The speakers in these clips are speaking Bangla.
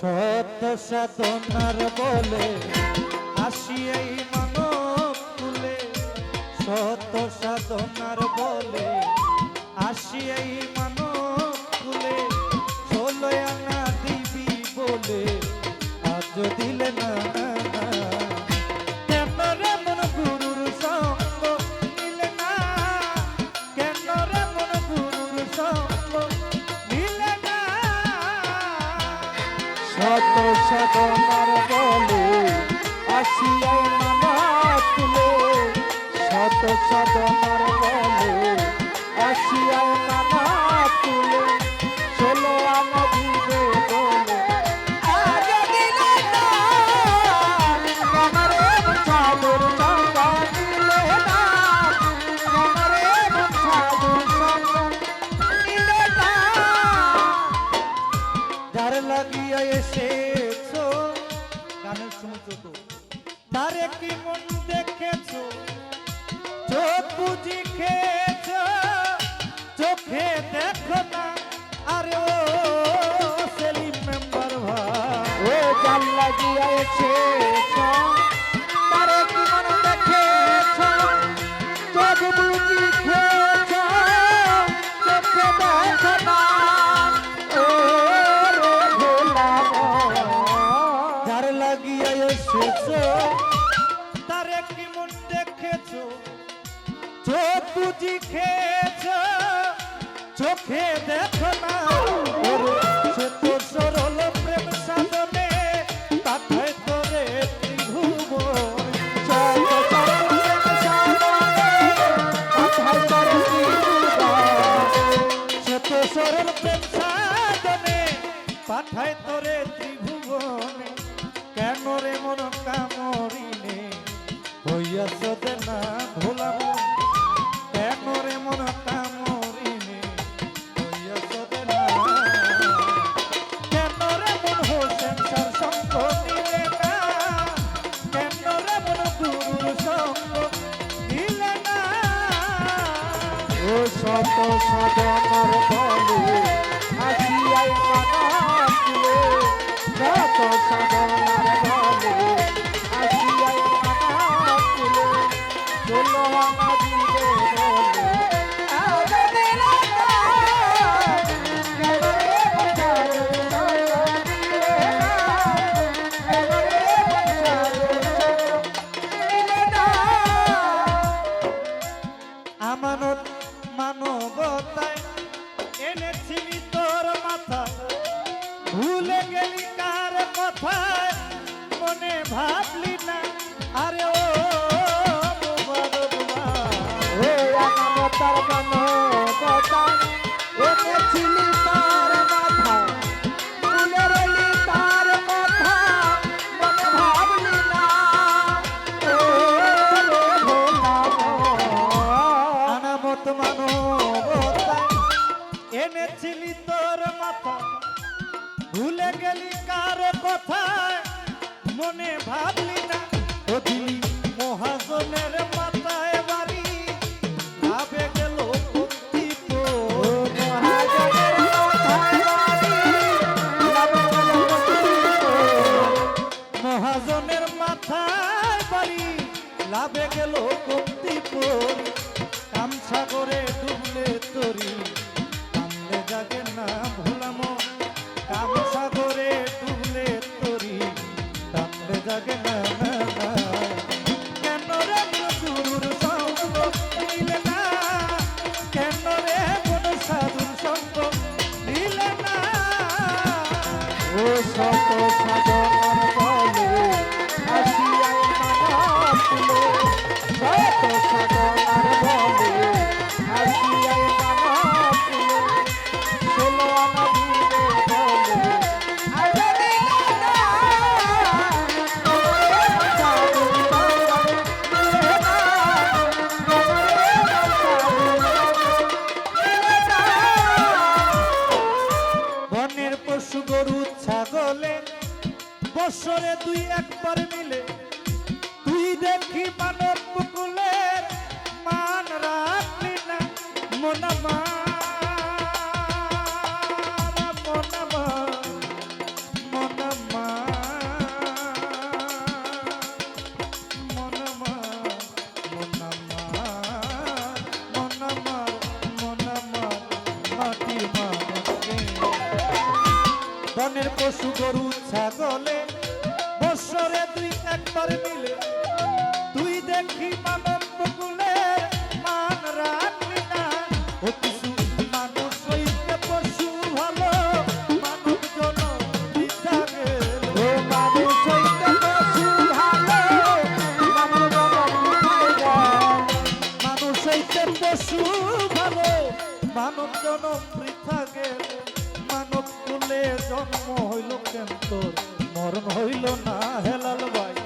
সত্য সাধনার বলে আসিয়াই মানব কুলে। সত্য সাধনার বলে আসিয়াই মানব কুলে। ষোলো আনা দিবি বলে, আজ দিলে না। সাধনার বলে আসিয়াই মানা তুলে। শত সাধনা বুঝি খেয়েছ? চোখে দেখো না। আরে ও সেলিম মেম্বার ভাই। ও জাল লাগিয়েছে তারে কি মনে দেখেছ? চোখ বুঝি দিখে সদনার বলে হাসিয়াই মানাসলে যত সদনার বলে হাসিয়াই মানাসলে চলো আমার জীবনে ভুলে গেলি কার কথা মনে ভাবলি না? আরে ও তার মন কথা এনেছিলি তার মাথা। ভুলে গেলি তার কথা মনে ভাবলি না। আনামত মানবতা এনেছিলি গলে বৎসরে দুই একবার মিলে। তুই দেখি মানব বকুলের মান রাখলি না। ও কিছু মানুষ হইতে পশু ভালো মানব জন পিতা গেল। ও মানুষ হইতে পশু ভালো মানব মানুষ হইতে পশু ভালো মানব জন পৃথা গেল। জন্ম হইল কেন তোর? মরণ হইল না হেলাল ভাই।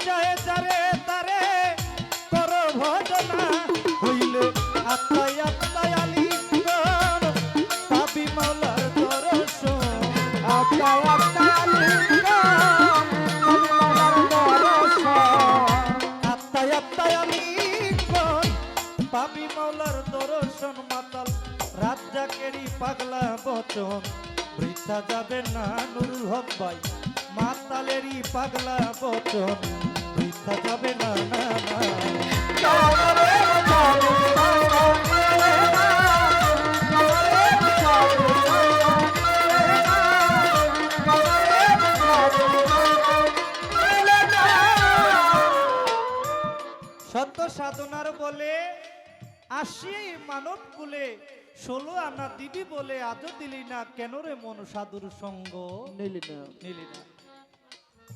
মনে চায় তারে করো ভজনা। হইলে আত্মায় আত্মায় আলিঙ্গন পাবি মাওলার দর্শন। আত্মায় আত্মায় লিঙ্গম, কবি মলার দর্শন। আত্মায় আত্মায় আলিঙ্গন পাবি মাওলার দর্শন। মাতাল রাজ্জাকেরই পাগলা বচন বৃথা যাবে না নুরুল হক ভাই। মাতালেরই পাগলা বচন বৃথা যাবে না। সত্য সাধনার বলে আসি মানব কুলে। ষোলো আনা দিবি বলে আজও দিলি না। কেন রে মন সাধুর সঙ্গ? নিলি না। নিলি না।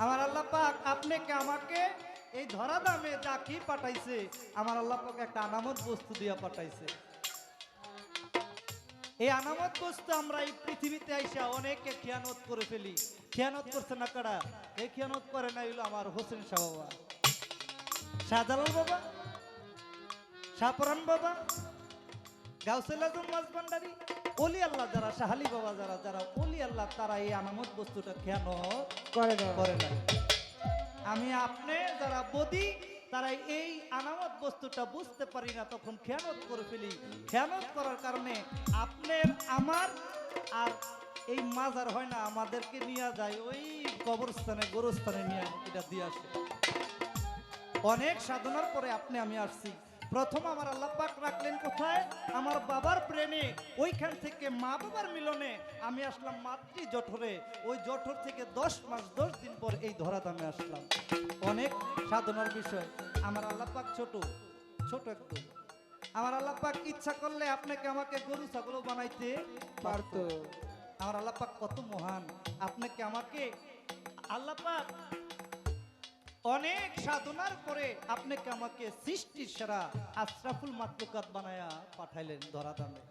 আমার আল্লাহ পাক আপনাকে, আমাকে এই ধরা দামে যা কি পাঠাইছে। আমার আল্লাহ পাক একটা আনামত বস্তু দিয়া পাঠাইছে। এই আনামত বস্তু আমরা এই পৃথিবীতে আইসা অনেকে খেয়ানত করে ফেলি। খেয়ানত করছে না কারা? এই খেয়ানত করে না হইল আমার হোসেন শাহ বাবা। শাহজালাল বাবা শাহপরান বাবা গাউসেল আজম মাঝবান্ডারি অলি আল্লাহ যারা শাহালি বাবা যারা যারা অলি আল্লাহ তারা এই আনামত বস্তুটা খেয়ানত করে না? করে না? আমি আপনি যারা বদি তারা এই আনামত বস্তুটা বুঝতে পারি না তখন খেয়ানত করে ফেলি। খেয়ানত করার কারণে আপনার আমার আর এই মাজার হয় না আমাদেরকে নিয়ে যায় ওই কবরস্থানে গোরস্থানে নিয়ে এটা দিয়ে আসে। অনেক সাধনার পরে আপনি আমি আসছি। প্রথম আমার আল্লাহ পাক রাখলেন কোথায়? আমার বাবার ব্রেনে ওইখান থেকে মা বাবার মিলনে আমি আসলাম মাতৃ জঠরে ওই জঠর থেকে দশ মাস দশ দিন পর এই ধরাধামে আসলাম। অনেক সাধনার বিষয়। আমার আল্লাহ পাক ছোট ছোট একটু। আমার আল্লাহ পাক ইচ্ছা করলে আপনাকে আমাকে গরু ছাগলও বানাইতে পারতো। আমার আল্লাহ পাক কত মহান। আপনাকে আমাকে আল্লাহ পাক অনেক সাধনার পরে আপনাকে আমাকে সৃষ্টির সেরা আশরাফুল মাতলুকাত বানায়া পাঠাইলেন ধরা দামে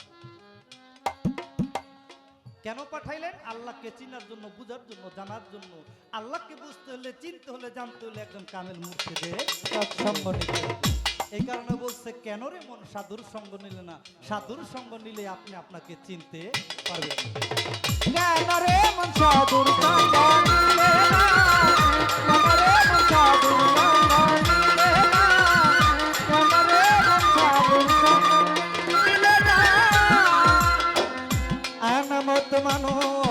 কেন পাঠাইলেন? আল্লাহকে চিনার জন্য, বুঝার জন্য, জানার জন্য। আল্লাহকে বুঝতে হলে, চিনতে হলে, জানতে হলে একজন কামেল মুর্শিদে দেয় নিতে হবে। এই কারণে বলছে, কেন রে মন সাধুর সঙ্গ নিলে না? সাধুর সঙ্গ নিলে আপনি আপনাকে চিনতে পারবেন না। মন মন মানবতায়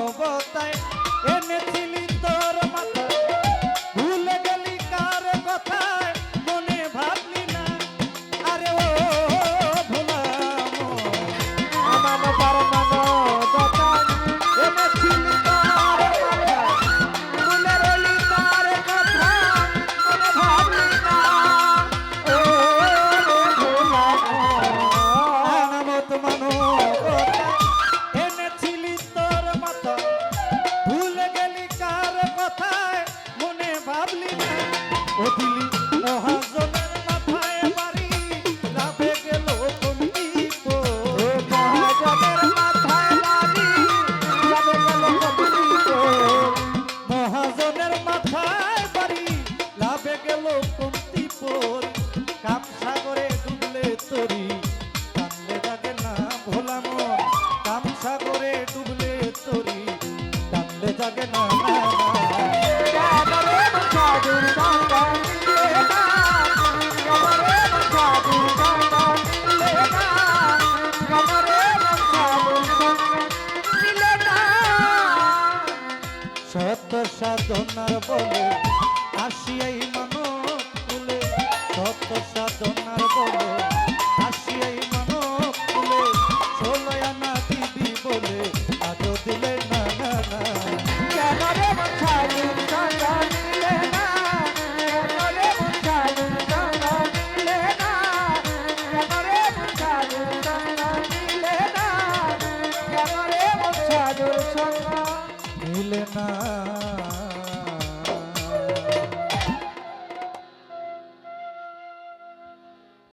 বলে